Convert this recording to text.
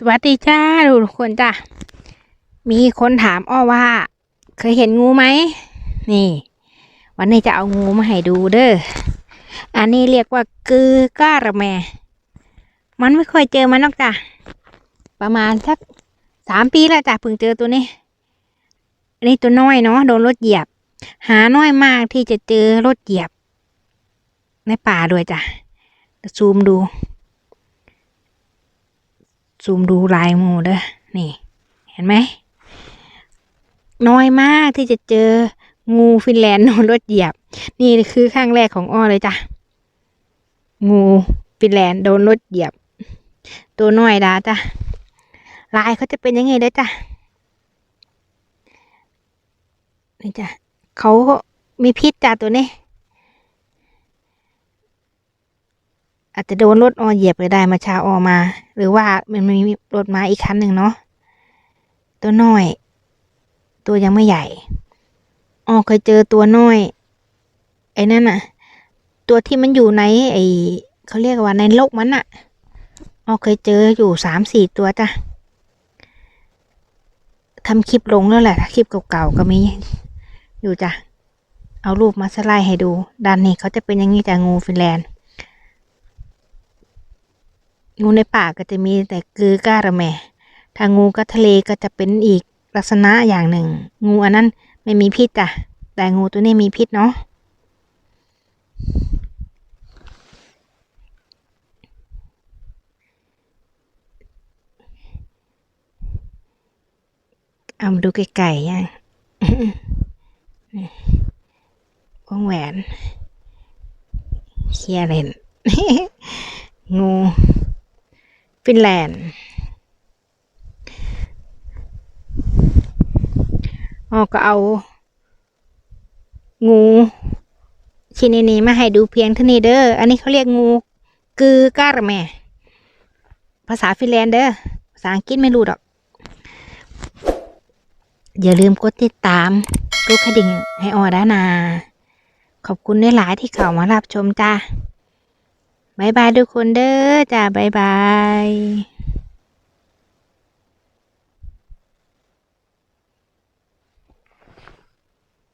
สวัสดีจ้าทุกคนจ้ะมีคนถามอ้อว่า เคยเห็นงูไหมนี่ วันนี้จะเอางูมาให้ดูเด้ออันนี้เรียกว่ากือก้าระแม มันไม่ค่อยเจอมันหรอกจ้ะประมาณสักสามปีแล้วจ้ะเพิ่งเจอตัวนี้อันนี้ตัวน้อยเนาะโดนรถเหยียบ หาน้อยมากที่จะเจอรถเหยียบ ในป่าด้วยจ้ะซูมดู ซูมดูลายงูเด้อนี่ เห็นไหม น้อยมากที่จะเจองูฟินแลนด์โดนรถเหยียบ นี่คือครั้งแรกของอ้อเลยจ้ะ งูฟินแลนด์โดนรถเหยียบ ตัวน้อยดาจ้ะ ลายเขาจะเป็นยังไงเด้อจ้ะ นี่จ้ะ เขามีพิษจ้ะตัวนี้ อาจจะโดนรถออเหยียบเลยได้มาชาออมา หรือว่ามันมีรถมาอีกคันหนึ่งเนาะตัวน้อย ตัวยังไม่ใหญ่ออเคยเจอตัวน้อย ไอ้นั่นน่ะตัวที่มันอยู่ใน ไอเขาเรียกว่าในโลกมันน่ะออเคยเจออยู่สามสี่ตัวจ้ะทำคลิปลงแล้วแหละคลิปเก่าๆก็มีอยู่จ้ะเอารูปมาสไลด์ให้ดูด้านนี้เขาจะเป็นอย่างนี้จ้ะงูฟินแลนด์ งูในป่าก็จะมีแต่กือก้าระแมถ้างูก็ทะเลก็จะเป็นอีกลักษณะอย่างหนึ่ง งูอันนั้นไม่มีพิษจ้ะแต่งูตัวนี้มีพิษเนาะเอามาดูไกลๆยังวงแหวน เคียร์เลนงู ฟินแลนด์อ๋อก็เอา งูชนิดนี้มาให้ดูเพียงเท่านี้เด้อ อันนี้เขาเรียกงู กือการะแมภาษาฟินแลนด์เด้อ ภาษาอังกฤษไม่รู้ดอก อย่าลืมกดติดตามกดกระดิ่งให้ออด้านา ขอบคุณด้วยหลายที่เข้ามารับชมจ้า บายบายทุกคนเด้อจ้าบายบาย